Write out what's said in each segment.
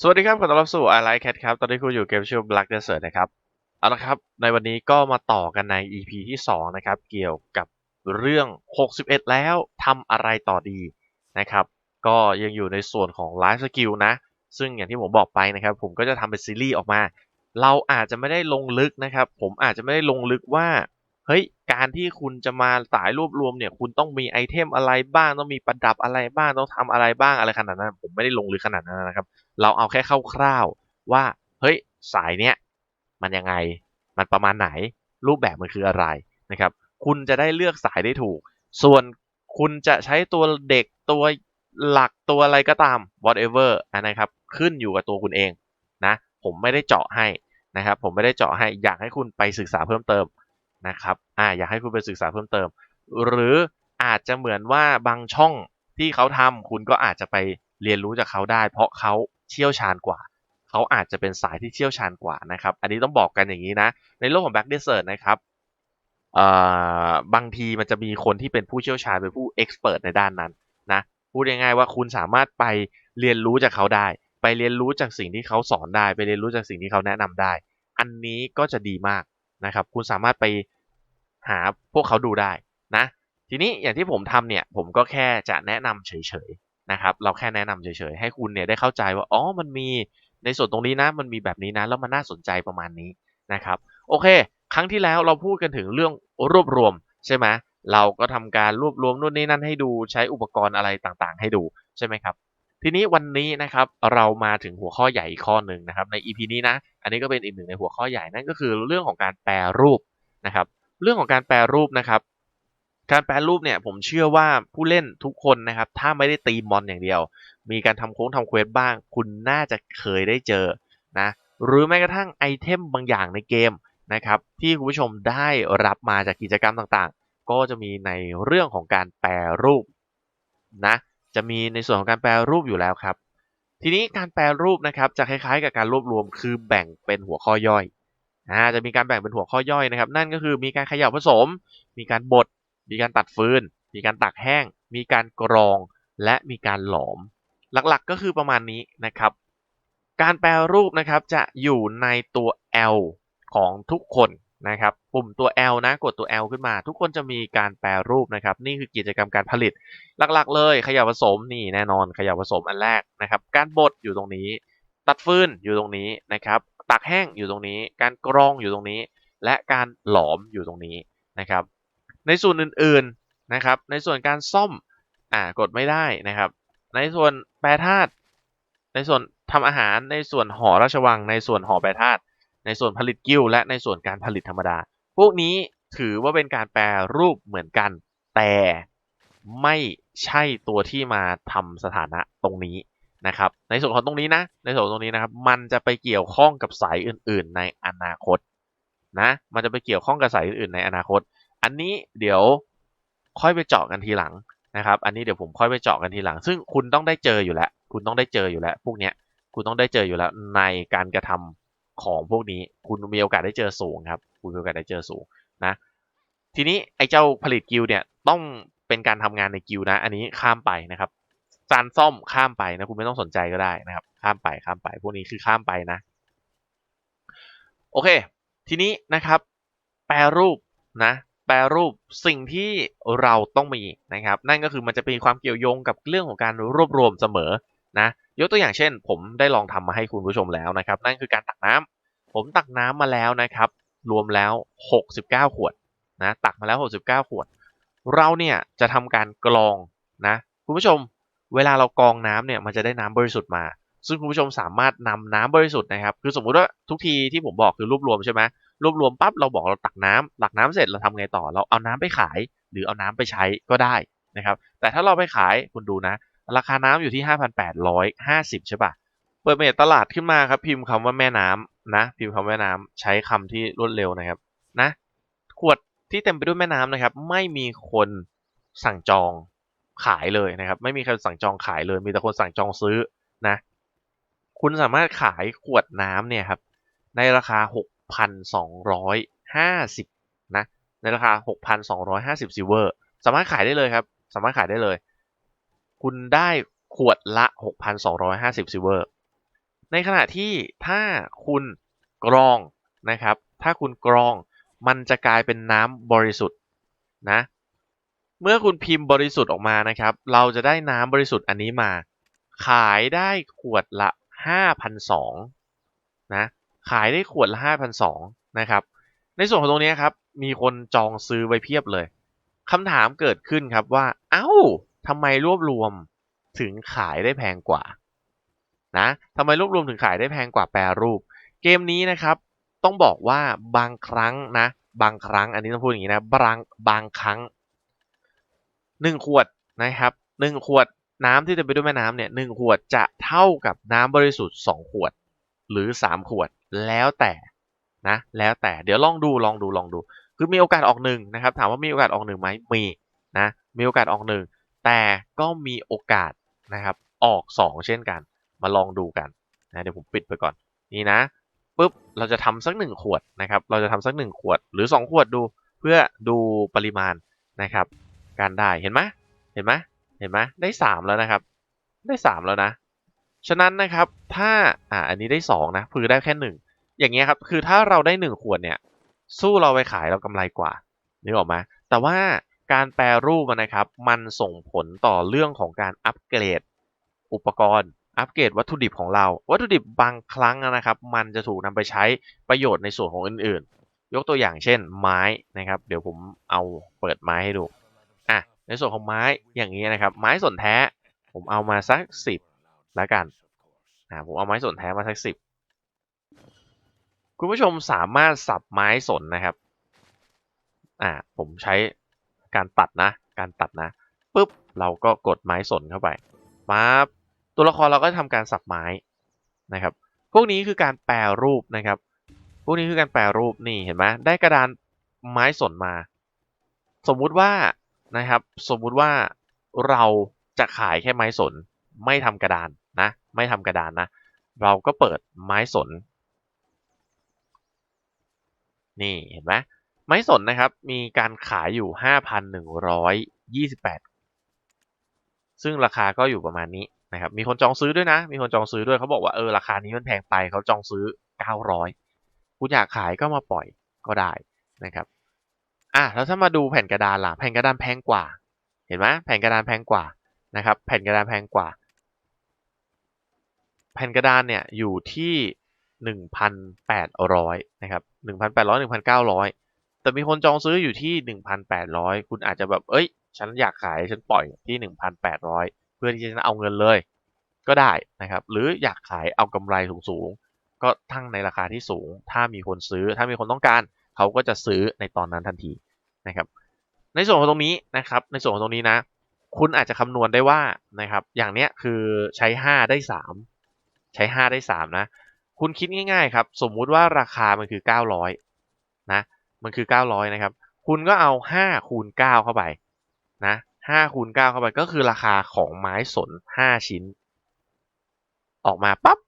สวัสดีครับขอต้อนรับสู่ I Like Cat ครับ ตอนนี้คุณอยู่เกมชื่อ Black Desert นะครับ เอาละครับ ในวันนี้ก็มาต่อกันใน EP ที่ 2 นะครับ เกี่ยวกับเรื่อง 61 แล้วทำอะไรต่อดีนะครับ ก็ยังอยู่ในส่วนของ Life Skill นะ ซึ่งอย่างที่ผมบอกไปนะครับ ผมก็จะทำเป็นซีรีส์ออกมา เราอาจจะไม่ได้ลงลึกนะครับ ผมอาจจะไม่ได้ลงลึกว่า เฮ้ยการที่คุณจะมาสายรวบรวมเนี่ย คุณต้องมีไอเทมอะไรบ้าง ต้องมีประดับอะไรบ้างต้องทำอะไรบ้างอะไรขนาดนั้น ผมไม่ได้ลงลึกขนาดนั้นนะครับ เราเอาแค่คร่าวๆว่าเฮ้ยสายเนี้ยมันยังไงมันประมาณไหน รูปแบบมันคืออะไรนะครับ คุณจะได้เลือกสายได้ถูก ส่วนคุณจะใช้ตัวเด็กตัวหลักตัวอะไรก็ตาม whatever อันนะครับ ขึ้นอยู่กับตัวคุณเองนะ ผมไม่ได้เจาะให้นะครับ ผมไม่ได้เจาะให้อยากให้คุณไปศึกษาเพิ่มเติม นะครับอ่าอยากให้คุณไปศึกษาเพิ่มเติม หรืออาจจะเหมือนว่าบางช่องที่เขาทำคุณก็อาจจะไปเรียนรู้จากเขาได้ เพราะเขาเชี่ยวชาญกว่า เขาอาจจะเป็นสายที่เชี่ยวชาญกว่านะครับ อันนี้ต้องบอกกันอย่างนี้นะ ในโลกของ Back Desert นะครับเอ่อบางทีมันจะมีคนที่เป็นผู้เชี่ยวชาญเป็นผู้เอ็กซ์เพรสในด้านนั้นนะพูดง่ายๆว่าคุณสามารถไปเรียนรู้จากเขาได้ ไปเรียนรู้จากสิ่งที่เขาสอนได้ ไปเรียนรู้จากสิ่งที่เขาแนะนำได้ อันนี้ก็จะดีมากนะครับ คุณสามารถไป หาพวกเขาดูได้นะ ทีนี้อย่างที่ผมทำเนี่ย ผมก็แค่จะแนะนำเฉยๆนะครับ เราแค่แนะนำเฉยๆ ให้คุณเนี่ยได้เข้าใจว่าอ๋อมันมีในส่วนตรงนี้นะ มันมีแบบนี้นะ แล้วมันน่าสนใจประมาณนี้นะครับ โอเค ครั้งที่แล้วเราพูดกันถึงเรื่องรวบรวมใช่ไหมเราก็ทำการรวบรวมนู่นนี่นั่นให้ดูใช้อุปกรณ์อะไรต่างๆ ให้ดูใช่ไหมครับ ทีนี้วันนี้นะครับเรามาถึงหัวข้อใหญ่อีกข้อหนึ่งนะครับใน EP นี้นะ อันนี้ก็เป็นอีกหนึ่งในหัวข้อใหญ่นั่นก็คือเรื่องของการแปรรูปนะครับ เรื่องของการแปรรูปนะครับ การแปรรูปเนี่ยผมเชื่อว่าผู้เล่นทุกคนนะครับ ถ้าไม่ได้ตีมอนอย่างเดียว มีการทำโค้งทำเควสบ้าง คุณน่าจะเคยได้เจอนะหรือแม้กระทั่งไอเทมบางอย่างในเกมนะครับที่คุณผู้ชมได้รับมาจากกิจกรรมต่างๆ ก็จะมีในเรื่องของการแปรรูปนะจะมีในส่วนของการแปรรูปอยู่แล้วครับ ทีนี้การแปรรูปนะครับจะคล้ายๆ กับการรวบรวมคือแบ่งเป็นหัวข้อย่อย อ่าจะมีการแบ่งเป็นหัวข้อย่อยนะครับ นั่นก็คือมีการเขย่าผสม มีการบด มีการตัดฟืน มีการตักแห้ง มีการกรอง และมีการหลอม หลักๆก็คือประมาณนี้นะครับ การแปรรูปนะครับจะอยู่ในตัว L ของทุกคนนะครับ ปุ่มตัว L นะ กดตัว L ขึ้นมา ทุกคนจะมีการแปรรูปนะครับ นี่คือกิจกรรมการผลิต หลักๆ เลยขยะผสมนี่แน่นอนขยะผสมอันแรกนะครับ การบดอยู่ตรงนี้ ตัดฟืนอยู่ตรงนี้นะครับ ตักแห้งอยู่ตรงนี้ การกรองอยู่ตรงนี้ และการหลอมอยู่ตรงนี้นะครับ ในส่วนอื่นๆนะครับ ในส่วนการซ่อมอ่ากดไม่ได้นะครับ ในส่วนแปรธาตุในส่วนทำอาหารในส่วนห่อราชวัง ในส่วนห่อแปรธาตุในส่วนผลิตกิ้วและในส่วนการผลิตธรรมดา พวกนี้ถือว่าเป็นการแปรรูปเหมือนกัน แต่ไม่ใช่ตัวที่มาทำสถานะตรงนี้ นะครับ ในส่วนของตรงนี้นะ ในส่วนตรงนี้นะครับ มันจะไปเกี่ยวข้องกับสายอื่น ๆ ในอนาคตนะ มันจะไปเกี่ยวข้องกับสายอื่น ๆ ในอนาคต อันนี้เดี๋ยวค่อยไปเจาะกันทีหลังนะครับ อันนี้เดี๋ยวผมค่อยไปเจาะกันทีหลัง ซึ่งคุณต้องได้เจออยู่แล้ว คุณต้องได้เจออยู่แล้ว พวกเนี้ย คุณต้องได้เจออยู่แล้วในการกระทำของพวกนี้ คุณมีโอกาสได้เจอสูงครับ คุณมีโอกาสได้เจอสูงนะ ทีนี้ไอ้เจ้าผลิตกิลเนี่ยต้องเป็นการทำงานในกิลนะ อันนี้ข้ามไปนะครับ การซ่อมข้ามไปนะคุณไม่ต้องสนใจก็ได้นะครับ ข้ามไปข้ามไป พวกนี้คือข้ามไปนะ โอเค ทีนี้นะครับ แปรรูปนะ แปรรูปสิ่งที่เราต้องมีนะครับ นั่นก็คือมันจะเป็นความเกี่ยวโยงกับเรื่องของการรวบรวมเสมอนะยกตัวอย่างเช่น ผมได้ลองทำมาให้คุณผู้ชมแล้วนะครับ นั่นคือการตักน้ำผมตักน้ำมาแล้วนะครับ รวมแล้ว 69 ขวดนะตักมาแล้ว 69 ขวด เราเนี่ยจะทำการกรองนะคุณผู้ชม เวลาเรากรองน้ำเนี่ยมันจะได้น้ำบริสุทธิ์มา ซึ่งคุณผู้ชมสามารถนำน้ำบริสุทธิ์นะครับ คือสมมุติว่าทุกทีที่ผมบอกคือรวบรวมใช่ไหมรวบรวมปั๊บเราบอกเราตักน้ำตักน้ำเสร็จเราทำไงต่อ เราเอาน้ำไปขาย หรือเอาน้ำไปใช้ก็ได้นะครับ แต่ถ้าเราไปขายคุณดูนะ ราคาน้ำอยู่ที่ 5,850 ใช่ปะเปิดเมจตลาดขึ้นมาครับ พิมพ์คำว่าแม่น้ำนะ พิมพ์คำว่าแม่น้ำใช้คำที่รวดเร็วนะครับนะ ขวดที่เต็มไปด้วยแม่น้ำนะครับ ไม่มีคนสั่งจอง ขายเลยนะครับ ไม่มีใครสั่งจองขายเลย มีแต่คนสั่งจองซื้อนะ คุณสามารถขายขวดน้ำเนี่ยครับ ในราคา 6,250นะ ในราคา 6,250ซิลเวอร์ สามารถขายได้เลยครับ สามารถขายได้เลย คุณได้ขวดละ 6,250ซิลเวอร์ ในในขณะที่ถ้าคุณกรองนะครับ ถ้าคุณกรองมันจะกลายเป็นน้ำบริสุทธิ์นะ เมื่อคุณพิมพ์บริสุทธิ์ออกมานะครับ เราจะได้น้ำบริสุทธิ์อันนี้มา ขายได้ขวดละ5,200นะ ขายได้ขวดละ5,200นะครับ ในส่วนของตรงนี้ครับ มีคนจองซื้อไว้เพียบเลยคำถามเกิดขึ้นครับว่า เอ้าทำไมรวบรวมถึงขายได้แพงกว่านะทำไมรวบรวมถึงขายได้แพงกว่าแปรรูป เกมนี้นะครับ ต้องบอกว่าบางครั้งนะ บางครั้ง อันนี้ต้องพูดอย่างนี้นะ บางบางครั้ง หนึ่งขวดนะครับหนึ่งขวดน้ำที่เต็มไปด้วยแม่น้ำเนี่ยหนึ่งขวดจะเท่ากับน้ำบริสุทธิ์สองขวด หรือสามขวดแล้วแต่นะแล้วแต่เดี๋ยวลองดูลองดูลองดู คือมีโอกาสออกหนึ่งนะครับ ถามว่ามีโอกาสออกหนึ่งไหมมีนะมีโอกาสออกหนึ่งแต่ก็มีโอกาสนะครับออกสองเช่นกัน มาลองดูกันนะเดี๋ยวผมปิดไปก่อนนี่นะปุ๊บเราจะทำสักหนึ่งขวดนะครับ เราจะทำสักหนึ่งขวดหรือสองขวดดูเพื่อดูปริมาณนะครับ การได้เห็นไหมเห็นไหมเห็นไหมได้สามแล้วนะครับ ได้สามแล้วนะ ฉะนั้นนะครับถ้าอ่าอันนี้ได้สองนะคือได้แค่หนึ่งอย่างเงี้ยครับคือถ้าเราได้หนึ่งขวดเนี่ยสู้เราไปขายเรากำไรกว่านึกออกไหมแต่ว่าการแปรรูปนะครับ มันส่งผลต่อเรื่องของการอัปเกรด อุปกรณ์ อัปเกรดวัตถุดิบของเรา วัตถุดิบบางครั้งนะครับ มันจะถูกนำไปใช้ประโยชน์ในส่วนของอื่นๆ ยกตัวอย่างเช่นไม้นะครับ เดี๋ยวผมเอาเปิดไม้ให้ดู ในส่วนของไม้อย่างนี้นะครับ ไม้สนแท้ ผมเอามาสักสิบแล้วกันอ่าผมเอาไม้สนแท้มาสักสิบคุณผู้ชมสามารถสับไม้สนนะครับอ่าผมใช้การตัดนะ การตัดนะปุ๊บเราก็กดไม้สนเข้าไปปั๊บตัวละครเราก็ทำการสับไม้นะครับ พวกนี้คือการแปรรูปนะครับ พวกนี้คือการแปรรูปนี่เห็นไหมได้กระดานไม้สนมา สมมุติว่า นะครับ สมมุติว่าเราจะขายแค่ไม้สนไม่ทำกระดานนะ ไม่ทำกระดานนะ เราก็เปิดไม้สน นี่เห็นไหมไม้สนนะครับ มีการขายอยู่ 5,128 ซึ่งราคาก็อยู่ประมาณนี้นะครับ มีคนจองซื้อด้วยนะ มีคนจองซื้อด้วยเขาบอกว่าเออราคานี้มันแพงไปเขาจองซื้อ 900 คุณอยากขายก็มาปล่อยก็ได้นะครับ อะแล้วถ้ามาดูแผ่นกระดานล่ะแผ่นกระดานแพงกว่า เห็นไหมแผ่นกระดานแพงกว่านะครับ แผ่นกระดานแพงกว่า แผ่นกระดานเนี่ยอยู่ที่ 1,800นะครับ1,800 1,900 แต่มีคนจองซื้ออยู่ที่ 1,800 คุณอาจจะแบบเอ้ย ฉันอยากขายฉันปล่อยที่ 1,800 เพื่อที่จะเอาเงินเลย ก็ได้นะครับ หรืออยากขายเอากำไรสูงๆก็ทั้งในราคาที่สูง ถ้ามีคนซื้อถ้ามีคนต้องการ เขาก็จะซื้อในตอนนั้นทันที นะครับ ในส่วนของตรงนี้นะครับ ในส่วนของตรงนี้นะ คุณอาจจะคำนวณได้ว่านะครับ อย่างเนี้ยคือใช้ 5 ได้ 3 ใช้ 5 ได้ 3 นะ คุณคิดง่ายๆครับสมมุติว่าราคามันคือ 900นะมันคือ 900นะครับคุณก็เอา 5 คูณ 9 เข้าไปนะ5คูณ 9 เข้าไปก็คือราคาของไม้สน 5 ชิ้น ออกมาปั๊บ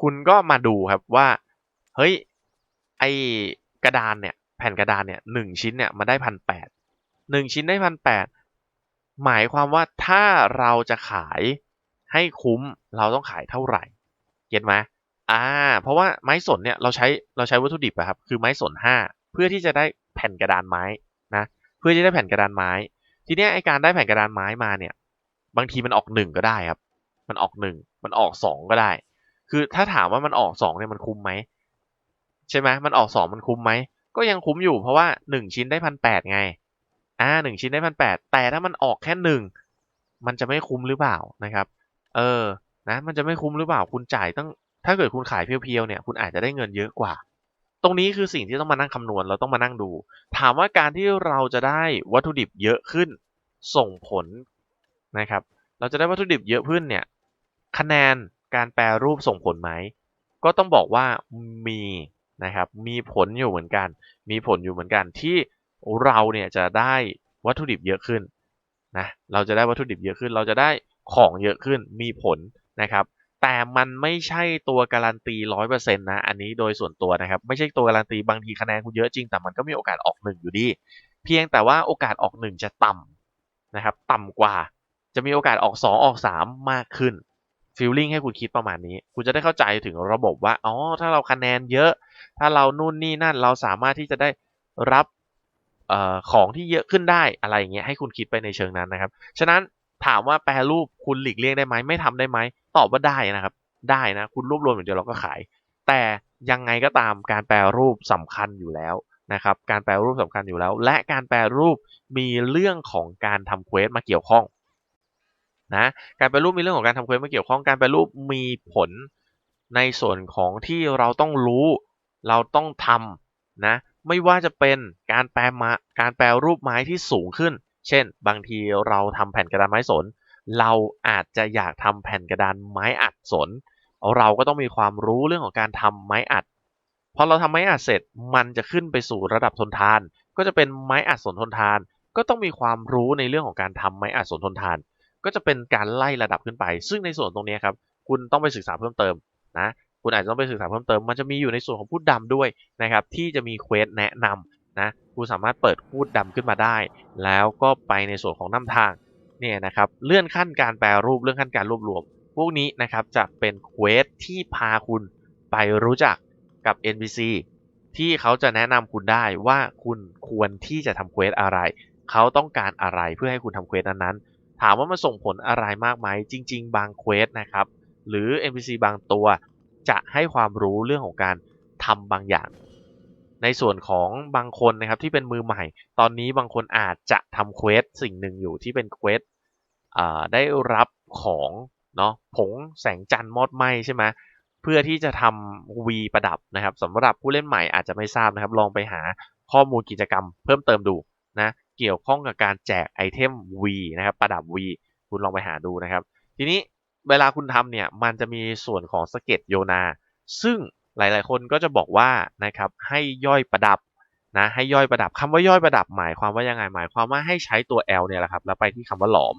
คุณก็มาดูครับว่า เฮ้ย ไอกระดานเนี่ย แผ่นกระดานเนี่ยหนึ่งชิ้นเนี่ยมันได้พันแปดหนึ่งชิ้นได้พันแปดหมายความว่าถ้าเราจะขายให้คุ้มเราต้องขายเท่าไหร่เก็ตไหมอ่า เพราะว่าไม้สนเนี่ยเราใช้เราใช้วัตถุดิบอะครับคือไม้สนห้าเพื่อที่จะได้แผ่นกระดานไม้นะเพื่อที่จะได้แผ่นกระดานไม้ ทีเนี้ยไอการได้แผ่นกระดานไม้มาเนี่ย บางทีมันออกหนึ่งก็ได้ครับ มันออกหนึ่งมันออกสองก็ได้ คือถ้าถามว่ามันออกสองเนี่ยมันคุ้มไหมใช่ไหมมันออกสองมันคุ้มไหม ก็ยังคุ้มอยู่เพราะว่าหนึ่งชิ้นได้พันแปดไง อ่าหนึ่งชิ้นได้พันแปดแต่ถ้ามันออกแค่หนึ่งมันจะไม่คุ้มหรือเปล่านะครับ เออนะมันจะไม่คุ้มหรือเปล่าคุณจ่ายตั้งถ้าเกิดคุณขายเพียวๆเนี่ยคุณอาจจะได้เงินเยอะกว่า ตรงนี้คือสิ่งที่ต้องมานั่งคำนวณเราต้องมานั่งดู ถามว่าการที่เราจะได้วัตถุดิบเยอะขึ้นส่งผลนะครับ เราจะได้วัตถุดิบเยอะขึ้นเนี่ยคะแนนการแปรรูปส่งผลไหมก็ต้องบอกว่ามี นะครับมีผลอยู่เหมือนกัน มีผลอยู่เหมือนกันที่เราเนี่ยจะได้วัตถุดิบเยอะขึ้นนะเราจะได้วัตถุดิบเยอะขึ้น เราจะได้ของเยอะขึ้นมีผลนะครับ แต่มันไม่ใช่ตัวการันตีร้อยเปอร์เซ็นต์นะอันนี้โดยส่วนตัวนะครับ ไม่ใช่ตัวการันตีบางทีคะแนนคุณเยอะจริงแต่มันก็มีโอกาสออกหนึ่งอยู่ดี เพียงแต่ว่าโอกาสออกหนึ่งจะต่ำนะครับ ต่ำกว่าจะมีโอกาสออกสองออกสามมากขึ้น ฟีลลิ่งให้คุณคิดประมาณนี้ คุณจะได้เข้าใจถึงระบบว่า อ๋อ ถ้าเราคะแนนเยอะ ถ้าเรานู่นนี่นั่น เราสามารถที่จะได้รับออของที่เยอะขึ้นได้อะไรอย่างเงี้ย ให้คุณคิดไปในเชิงนั้นนะครับ ฉะนั้นถามว่าแปรรูปคุณหลีกเลี่ยงได้ไหม ไม่ทำได้ไหม ตอบว่าได้นะครับ ได้นะ คุณรวบรวมอย่างเดียวเราก็ขาย แต่ยังไงก็ตามการแปรรูปสำคัญอยู่แล้วนะครับ การแปรรูปสำคัญอยู่แล้ว และการแปรรูปมีเรื่องของการทำเควสมาเกี่ยวข้อง นะการแปรรูปมีเรื่องของการทำเควสมาเกี่ยวข้องการแปรรูปมีผลในส่วนของที่เราต้องรู้ เราต้องทำนะไม่ว่าจะเป็นการแปรมาการแปรรูปไม้ที่สูงขึ้น เช่น บางทีเราทำแผ่นกระดานไม้สน เราอาจจะอยากทำแผ่นกระดานไม้อัดสน เราก็ต้องมีความรู้เรื่องของการทำไม้อัดพอเราทำไม้อัดเสร็จมันจะขึ้นไปสู่ระดับทนทาน ก็จะเป็นไม้อัดสนทนทาน ก็ต้องมีความรู้ในเรื่องของการทำไม้อัดสนทนทาน ก็จะเป็นการไล่ระดับขึ้นไป ซึ่งในส่วนตรงนี้ครับคุณต้องไปศึกษาเพิ่มเติมนะคุณอาจจะต้องไปศึกษาเพิ่มเติม มันจะมีอยู่ในส่วนของพูดดำด้วยนะครับที่จะมีเควสแนะนำนะคุณสามารถเปิดพูดดำขึ้นมาได้ แล้วก็ไปในส่วนของนำทางเนี่ยนะครับเลื่อนขั้นการแปลรูปเลื่อนขั้นการรวบรวม พวกนี้นะครับจะเป็นเควสที่พาคุณไปรู้จักกับ NPC ที่เขาจะแนะนำคุณได้ว่าคุณควรที่จะทำเควสอะไร เขาต้องการอะไรเพื่อให้คุณทำเควสนั้น ถามว่ามันส่งผลอะไรมากไหมจริง ๆ บางเควสนะครับ หรือ NPC บางตัวจะให้ความรู้เรื่องของการทำบางอย่าง ในส่วนของบางคนนะครับที่เป็นมือใหม่ ตอนนี้บางคนอาจจะทำเควสสิ่งหนึ่งอยู่ที่เป็นเควสได้รับของเนาะผงแสงจันทร์มอดไหมใช่ไหมเพื่อที่จะทำวีประดับนะครับสำหรับผู้เล่นใหม่อาจจะไม่ทราบนะครับ ลองไปหาข้อมูลกิจกรรมเพิ่มเติมดูนะ เกี่ยวข้องกับการแจกไอเทม V นะครับประดับ V คุณลองไปหาดูนะครับ ทีนี้เวลาคุณทำเนี่ยมันจะมีส่วนของสเก็ตโยนา ซึ่งหลาย ๆ คนก็จะบอกว่านะครับให้ย่อยประดับนะให้ย่อยประดับคำว่าย่อยประดับหมายความว่ายังไงหมายความว่าให้ใช้ตัว L เนี่ยแหละครับแล้วไปที่คำว่าหลอม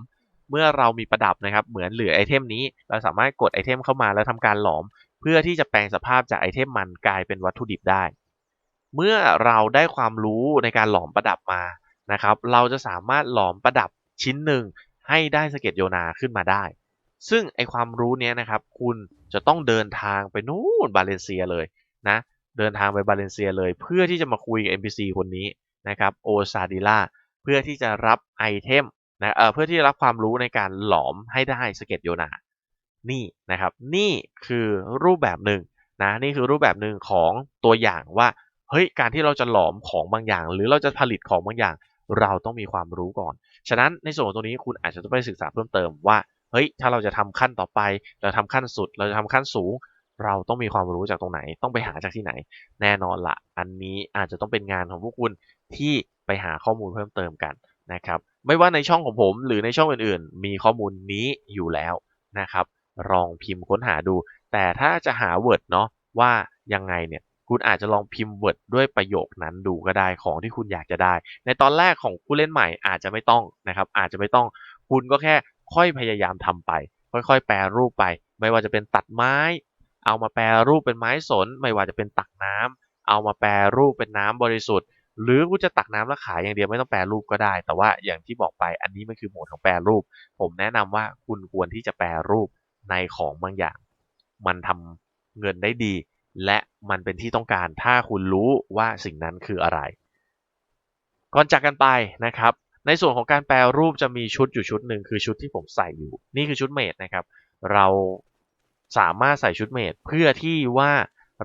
เมื่อเรามีประดับนะครับเหมือนเหลือไอเทมนี้ เราสามารถกดไอเทมเข้ามาแล้วทำการหลอม เพื่อที่จะแปลงสภาพจากไอเทมมันกลายเป็นวัตถุดิบได้ เมื่อเราได้ความรู้ในการหลอมประดับมา นะครับ เราจะสามารถหลอมประดับชิ้นหนึ่งให้ได้สเก็ตโยนาขึ้นมาได้ ซึ่งไอความรู้เนี้ยนะครับ คุณจะต้องเดินทางไปนู่นบาเลนเซียเลยนะ เดินทางไปบาเลนเซียเลย เพื่อที่จะมาคุยกับ NPC คนนี้นะครับโอซาดิล่าเพื่อที่จะรับไอเทมนะเอ่อเพื่อที่จะรับความรู้ในการหลอมให้ได้สเก็ตโยนา นี่นะครับ นี่คือรูปแบบหนึ่งนะนี่คือรูปแบบหนึ่งของตัวอย่างว่าเฮ้ยการที่เราจะหลอมของบางอย่าง หรือเราจะผลิตของบางอย่าง เราต้องมีความรู้ก่อน ฉะนั้นในส่วนตรงนี้คุณอาจจะต้องไปศึกษาเพิ่มเติมว่า เฮ้ย ถ้าเราจะทำขั้นต่อไป เราทำขั้นสุด เราจะทำขั้นสูง เราต้องมีความรู้จากตรงไหน ต้องไปหาจากที่ไหน แน่นอนละอันนี้อาจจะต้องเป็นงานของพวกคุณที่ไปหาข้อมูลเพิ่มเติมกันนะครับ ไม่ว่าในช่องของผมหรือในช่องอื่นๆ มีข้อมูลนี้อยู่แล้วนะครับ ลองพิมพ์ค้นหาดู แต่ถ้าจะหา Word เนาะว่ายังไงเนี่ย คุณอาจจะลองพิมพ์ Word ด้วยประโยคนั้นดูก็ได้ของที่คุณอยากจะได้ ในตอนแรกของผู้เล่นใหม่อาจจะไม่ต้องนะครับ อาจจะไม่ต้องคุณก็แค่ค่อยพยายามทำไป ค่อยๆ แปรรูปไป ไม่ว่าจะเป็นตัดไม้ เอามาแปรรูปเป็นไม้สน ไม่ว่าจะเป็นตักน้ำเอามาแปรรูปเป็นน้ำบริสุทธิ์ หรือคุณจะตักน้ำแล้วขายอย่างเดียวไม่ต้องแปรรูปก็ได้ แต่ว่าอย่างที่บอกไปอันนี้มันคือโหมดของแปรรูป ผมแนะนำว่าคุณควรที่จะแปรรูปในของบางอย่าง มันทำเงินได้ดี และมันเป็นที่ต้องการถ้าคุณรู้ว่าสิ่งนั้นคืออะไร ก่อนจากกันไปนะครับ ในส่วนของการแปรรูปจะมีชุดอยู่ชุดหนึ่งคือชุดที่ผมใส่อยู่ นี่คือชุดเมดนะครับ เราสามารถใส่ชุดเมดเพื่อที่ว่า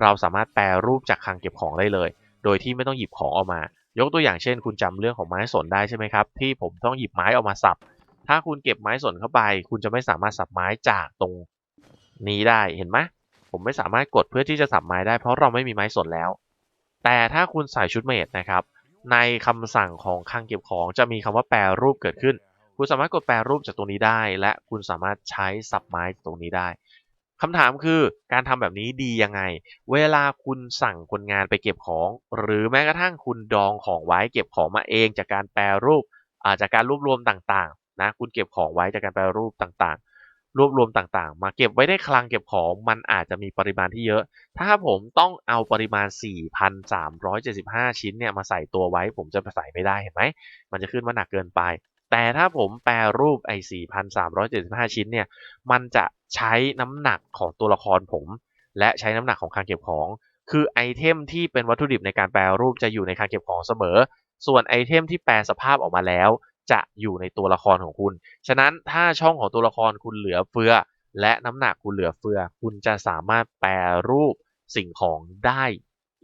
เราสามารถแปรรูปจากคลังเก็บของได้เลย โดยที่ไม่ต้องหยิบของออกมา ยกตัวอย่างเช่น คุณจำเรื่องของไม้สนได้ใช่ไหมครับ ที่ผมต้องหยิบไม้ออกมาสับ ถ้าคุณเก็บไม้สนเข้าไป คุณจะไม่สามารถสับไม้จากตรงนี้ได้เห็นไหม ผมไม่สามารถกดเพื่อที่จะสับไม้ได้เพราะเราไม่มีไม้สนแล้ว แต่ถ้าคุณใส่ชุดเมดนะครับ ในคำสั่งของคลังเก็บของจะมีคำว่าแปรรูปเกิดขึ้น คุณสามารถกดแปรรูปจากตรงนี้ได้ และคุณสามารถใช้สับไม้ตรงนี้ได้คำถามคือการทำแบบนี้ดียังไง เวลาคุณสั่งคนงานไปเก็บของ หรือแม้กระทั่งคุณดองของไว้เก็บของมาเองจากการแปรรูปจากการรวบรวมต่างๆนะคุณเก็บของไว้จากการแปรรูปต่างๆ รวบรวมต่างๆ มาเก็บไว้ได้คลังเก็บของมันอาจจะมีปริมาณที่เยอะ ถ้าผมต้องเอาปริมาณ 4,375 ชิ้นเนี่ยมาใส่ตัวไว้ ผมจะใส่ไม่ได้เห็นไหม มันจะขึ้นว่าหนักเกินไป แต่ถ้าผมแปรรูปไอ้4,375 ชิ้นเนี่ย มันจะใช้น้ำหนักของตัวละครผม และใช้น้ำหนักของคลังเก็บของ คือไอเทมที่เป็นวัตถุดิบในการแปลรูปจะอยู่ในคลังเก็บของเสมอ ส่วนไอเทมที่แปลสภาพออกมาแล้ว จะอยู่ในตัวละครของคุณ ฉะนั้นถ้าช่องของตัวละครคุณเหลือเฟือ และน้ำหนักคุณเหลือเฟือ คุณจะสามารถแปลรูปสิ่งของได้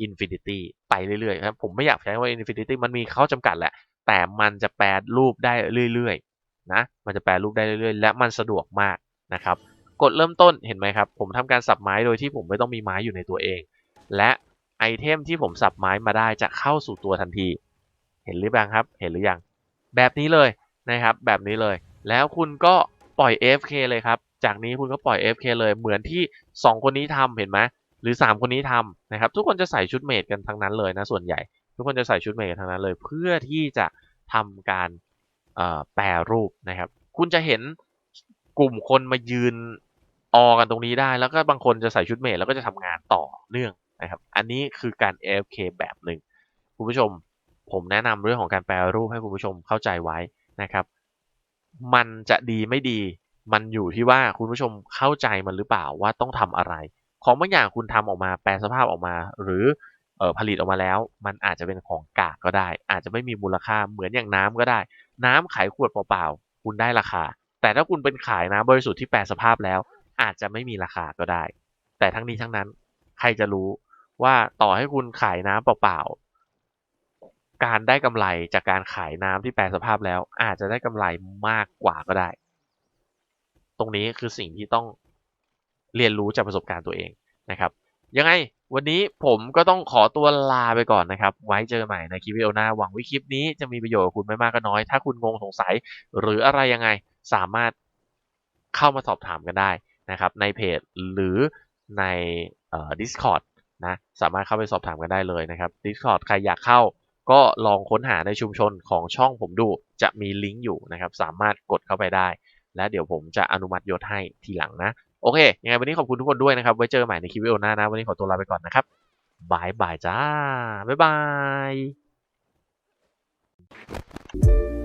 อินฟินิตี้ไปเรื่อยๆครับผมไม่อยากใช้ว่าอินฟินิตี้มันมีข้อจำกัดแหละ แต่มันจะแปลรูปได้เรื่อยๆนะมันจะแปลรูปได้เรื่อยๆ และมันสะดวกมากนะครับกดเริ่มต้นเห็นไหมครับ ผมทำการสับไม้โดยที่ผมไม่ต้องมีไม้อยู่ในตัวเอง และไอเทมที่ผมสับไม้มาได้จะเข้าสู่ตัวทันที เห็นหรือยังครับ เห็นหรือยัง แบบนี้เลยนะครับ แบบนี้เลย แล้วคุณก็ปล่อย AFK เลยครับ จากนี้คุณก็ปล่อย AFK เลย เหมือนที่ 2 คนนี้ทำเห็นไหมหรือ 3 คนนี้ทำนะครับ ทุกคนจะใส่ชุดเมดกันทั้งนั้นเลยนะส่วนใหญ่ ทุกคนจะใส่ชุดเมดกันทั้งนั้นเลย เพื่อที่จะทำการแปรรูปนะครับ คุณจะเห็นกลุ่มคนมายืนออกันตรงนี้ได้ แล้วก็บางคนจะใส่ชุดเมดแล้วก็จะทำงานต่อเนื่องนะครับ อันนี้คือการ AFK แบบหนึ่งคุณผู้ชม ผมแนะนำเรื่องของการแปลรูปให้คุณผู้ชมเข้าใจไว้นะครับ มันจะดีไม่ดี มันอยู่ที่ว่าคุณผู้ชมเข้าใจมันหรือเปล่าว่าต้องทำอะไร ของบางอย่างคุณทำออกมาแปลสภาพออกมา หรือออผลิตออกมาแล้ว มันอาจจะเป็นของกากก็ได้ อาจจะไม่มีมูลค่าเหมือนอย่างน้ำก็ได้ น้ำขายขวดเปล่าๆคุณได้ราคา แต่ถ้าคุณเป็นขายน้ำบริสุทธิ์ที่แปลสภาพแล้ว อาจจะไม่มีราคาก็ได้ แต่ทั้งนี้ทั้งนั้น ใครจะรู้ว่าต่อให้คุณขายน้ำเปล่าๆ การได้กำไรจากการขายน้ำที่แปลสภาพแล้ว อาจจะได้กำไรมากกว่าก็ได้ ตรงนี้คือสิ่งที่ต้องเรียนรู้จากประสบการณ์ตัวเองนะครับ ยังไงวันนี้ผมก็ต้องขอตัวลาไปก่อนนะครับ ไว้เจอใหม่ในคลิปวิดีโอหน้า หวังว่าคลิปนี้จะมีประโยชน์กับคุณไม่มากก็น้อย ถ้าคุณงงสงสัยหรืออะไรยังไงสามารถเข้ามาสอบถามกันได้นะครับ ในเพจหรือในเอ่อ Discord นะ สามารถเข้าไปสอบถามกันได้เลยนะครับ Discord ใครอยากเข้า ก็ลองค้นหาในชุมชนของช่องผมดูจะมีลิงก์อยู่นะครับ สามารถกดเข้าไปได้ และเดี๋ยวผมจะอนุมัติยศให้ทีหลังนะ โอเค ยังไงวันนี้ขอบคุณทุกคนด้วยนะครับ ไว้เจอกันใหม่ในคลิปวิดีโอหน้านะ วันนี้ขอตัวลาไปก่อนนะครับบายบายจ้า บ๊ายบาย